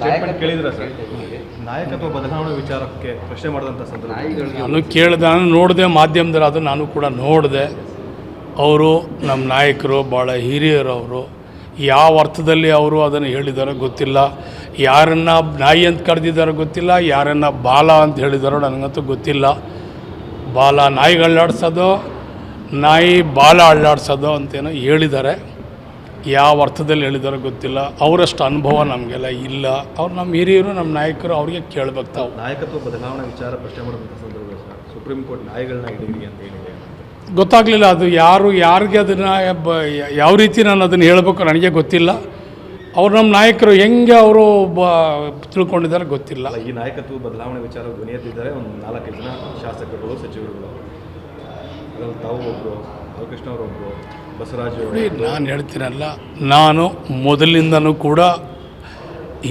Statement ಕೇಳಿದ್ರ sir? ನಾಯಕತ್ವ ಬದಲಾವಣೆ ವಿಚಾರಕ್ಕೆ ಪ್ರಶ್ನೆ ಮಾಡಿದಂಥ ಸಂದರ್ಭ ನಾನು ಕೇಳಿದೆ ನಾನು ನೋಡಿದೆ ಮಾಧ್ಯಮದಲ್ಲಿ ಅದು ನಾನು ಕೂಡ ನೋಡಿದೆ. ಅವರು ನಮ್ಮ ನಾಯಕರು ಭಾಳ ಹಿರಿಯರು ಅವರು ಯಾವ ಅರ್ಥದಲ್ಲಿ ಅವರು ಅದನ್ನು ಹೇಳಿದಾರೋ ಗೊತ್ತಿಲ್ಲ. ಯಾರನ್ನು ನಾಯಿ ಅಂತ ಕರೆದಿದ್ದಾರೋ ಗೊತ್ತಿಲ್ಲ ಯಾರನ್ನು ಬಾಲ ಅಂತ ಹೇಳಿದಾರೋ ನನಗಂತೂ ಗೊತ್ತಿಲ್ಲ. ಬಾಲ ನಾಯಿಗಳು ಅಳ್ಳಾಡ್ಸೋದು ನಾಯಿ ಬಾಲ ಅಳ್ಳಾಡ್ಸೋದು ಅಂತೇನೋ ಹೇಳಿದ್ದಾರೆ. ಯಾವ ಅರ್ಥದಲ್ಲಿ ಹೇಳಿದಾರೋ ಗೊತ್ತಿಲ್ಲ. ಅವರಷ್ಟು ಅನುಭವ ನಮಗೆಲ್ಲ ಇಲ್ಲ. ಅವ್ರು ನಮ್ಮ ಹಿರಿಯರು ನಮ್ಮ ನಾಯಕರು ಅವ್ರಿಗೆ ಕೇಳ್ಬೇಕು ತಾವು. ನಾಯಕತ್ವ ಬದಲಾವಣೆ ವಿಚಾರ ಪ್ರಶ್ನೆ ಮಾಡುವಂಥ ಸಂದರ್ಭದಲ್ಲಿ ಸರ್ ಸುಪ್ರೀಂ ಕೋರ್ಟ್ ನಾಯಿಗಳನ್ನ ಇಡೀರಿ ಅಂತ ಹೇಳಿದೆ. ಗೊತ್ತಾಗಲಿಲ್ಲ. ಅದು ಯಾರು ಯಾರಿಗೆ ಅದನ್ನು ಯಾವ ರೀತಿ ನಾನು ಅದನ್ನು ಹೇಳಬೇಕು ನನಗೆ ಗೊತ್ತಿಲ್ಲ. ಅವ್ರು ನಮ್ಮ ನಾಯಕರು ಹೆಂಗೆ ಅವರು ಬ ತಿಳ್ಕೊಂಡಿದ್ದಾರೆ ಗೊತ್ತಿಲ್ಲ. ಈ ನಾಯಕತ್ವ ಬದಲಾವಣೆ ವಿಚಾರ ಧ್ವನಿ ಎತ್ತಿದ್ದಾರೆ ಒಂದು ನಾಲ್ಕೈದು ಜನ ಶಾಸಕರುಗಳು ಸಚಿವರುಗಳು. ಅದರಲ್ಲಿ ತಾವು ಒಬ್ಬರು ಬಾಲಕೃಷ್ಣ ಅವರೊಬ್ಬರು ಬಸವರಾಜ್ ನೋಡಿ ನಾನು ಹೇಳ್ತೀನಲ್ಲ ನಾನು ಮೊದಲಿಂದನೂ ಕೂಡ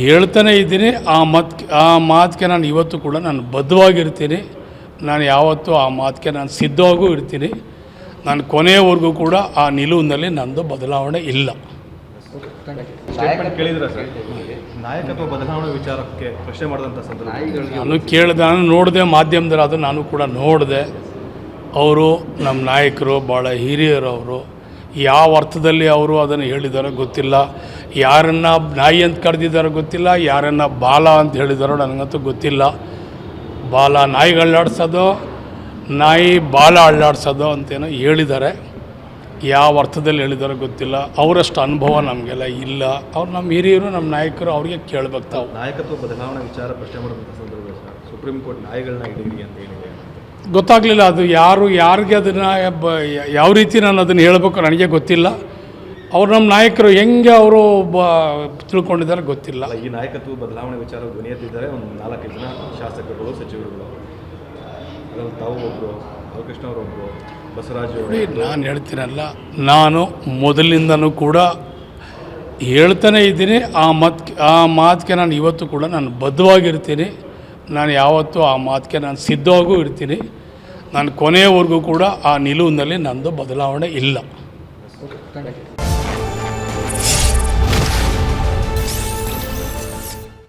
ಹೇಳ್ತಾನೆ ಇದ್ದೀನಿ. ಆ ಮತ್ ಆ ಮಾತಿಗೆ ನಾನು ಇವತ್ತು ಕೂಡ ನಾನು ಬದ್ಧವಾಗಿರ್ತೀನಿ. ನಾನು ಯಾವತ್ತೂ ಆ ಮಾತಿಗೆ ನಾನು ಸಿದ್ಧವಾಗೂ ಇರ್ತೀನಿ. ನಾನು ಕೊನೆಯವರೆಗೂ ಕೂಡ ಆ ನಿಲುವಿನಲ್ಲಿ ನಂದು ಬದಲಾವಣೆ ಇಲ್ಲ. ಕೇಳಿದ್ರೆ ಕೇಳಿದ್ರ ಸರ್? ನಾಯಕತ್ವ ಬದಲಾವಣೆ ವಿಚಾರಕ್ಕೆ ಪ್ರಶ್ನೆ ಮಾಡಿದಂಥ ಸಂದರ್ಭ. ನಾನು ಕೇಳಿದೆ ನಾನು ನೋಡಿದೆ ಮಾಧ್ಯಮದಲ್ಲಿ ಅದು ನಾನು ಕೂಡ ನೋಡಿದೆ. ಅವರು, ನಮ್ಮ ನಾಯಕರು ಭಾಳ ಹಿರಿಯರು ಅವರು ಯಾವ ಅರ್ಥದಲ್ಲಿ ಅವರು ಅದನ್ನು ಹೇಳಿದಾರೋ ಗೊತ್ತಿಲ್ಲ. ಯಾರನ್ನು ನಾಯಿ ಅಂತ ಕರೆದಿದ್ದಾರೋ ಗೊತ್ತಿಲ್ಲ, ಯಾರನ್ನು ಬಾಲ ಅಂತ ಹೇಳಿದಾರೋ ನನಗಂತೂ ಗೊತ್ತಿಲ್ಲ. ಬಾಲ ನಾಯಿಗೆ ಅಳ್ಳಾಡ್ಸೋದು ನಾಯಿ ಬಾಲ ಅಳ್ಳಾಡ್ಸೋದು ಅಂತೇನೋ ಹೇಳಿದ್ದಾರೆ. ಯಾವ ಅರ್ಥದಲ್ಲಿ ಹೇಳಿದಾರೋ ಗೊತ್ತಿಲ್ಲ. ಅವರಷ್ಟು ಅನುಭವ ನಮಗೆಲ್ಲ ಇಲ್ಲ. ಅವ್ರು ನಮ್ಮ ಹಿರಿಯರು, ನಮ್ಮ ನಾಯಕರು, ಅವ್ರಿಗೆ ಕೇಳ್ಬೇಕು ತಾವು. ನಾಯಕತ್ವ ಬದಲಾವಣೆ ವಿಚಾರ ಪ್ರಶ್ನೆ ಮಾಡಿದಂಥ ಸಂದರ್ಭ ಸುಪ್ರೀಂ ಕೋರ್ಟ್ ನಾಯಿಗಳನ್ನ ಹಿಡಿಯಿರಿ ಅಂತ ಹೇಳಿದೆ. ಗೊತ್ತಾಗಲಿಲ್ಲ ಅದು ಯಾರು ಯಾರಿಗೆ ಅದನ್ನು ಯಾವ ರೀತಿ ನಾನು ಅದನ್ನು ಹೇಳಬೇಕು ನನಗೆ ಗೊತ್ತಿಲ್ಲ. ಅವ್ರು ನಮ್ಮ ನಾಯಕರು ಹೆಂಗೆ ಅವರು ಬ ತಿಳ್ಕೊಂಡಿದ್ದಾರೆ ಗೊತ್ತಿಲ್ಲ. ಈ ನಾಯಕತ್ವ ಬದಲಾವಣೆ ವಿಚಾರ ಧ್ವನಿ ಎತ್ತಿದ್ದಾರೆ ಒಂದು ನಾಲ್ಕೈದು ಜನ ಶಾಸಕರುಗಳು ಸಚಿವರುಗಳು. ಅದರಲ್ಲಿ ತಾವು ಒಬ್ಬರು ಬಾಲಕೃಷ್ಣ ಅವರೊಬ್ಬರು ಬಸವರಾಜ್ ನಾನು ಹೇಳ್ತೀನಲ್ಲ ನಾನು ಮೊದಲಿಂದನೂ ಕೂಡ ಹೇಳ್ತಾನೆ ಇದ್ದೀನಿ. ಆ ಮತ್ ಆ ಮಾತಿಗೆ ನಾನು ಇವತ್ತು ಕೂಡ ನಾನು ಬದ್ಧವಾಗಿರ್ತೀನಿ. ನಾನು ಯಾವತ್ತೂ ಆ ಮಾತಿಗೆ ನಾನು ಸಿದ್ಧವಾಗೂ ಇರ್ತೀನಿ. ನಾನು ಕೊನೆಯವರೆಗೂ ಕೂಡ ಆ ನಿಲುವಿನಲ್ಲಿ ನಂದು ಬದಲಾವಣೆ ಇಲ್ಲ.